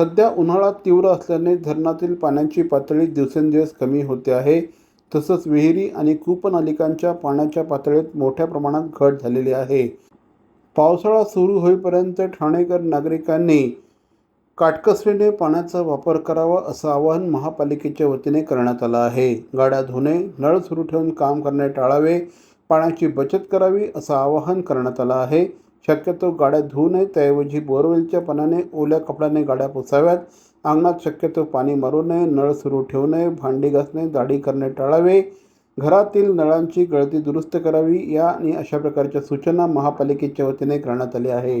सध्या उन्हाळा तीव्र असल्याने धरणातील पाण्याची पातळी दिवसेंदिवस कमी होते आहे. तसंच विहिरी आणि कूपनालिकांच्या पाण्याच्या पातळीत मोठ्या प्रमाणात घट झालेली आहे. पावसाळा सुरू होईपर्यंत ठाणेकर नागरिकांनी काटकसरीने पाण्याचा वापर करावा असं आवाहन महापालिकेच्या वतीने करण्यात आलं आहे. गाड्या धुणे नळ सुरू ठेवून काम करणे टाळावे पाण्याची बचत करावी असं आवाहन करण्यात आलं आहे. शक्यतो गाड्या धुवू नये. त्याऐवजी बोरवेलच्या पाण्याने ओल्या कपड्याने गाड्या पुसाव्यात. अंगणात शक्यतो पाणी मारू नये. नळ सुरू ठेवू नये. भांडी घासणे दाढी करणे टाळावे. घरातील नळांची गळती दुरुस्त करावी. या आणि अशा प्रकारच्या सूचना महापालिकेच्या वतीने करण्यात आल्या आहे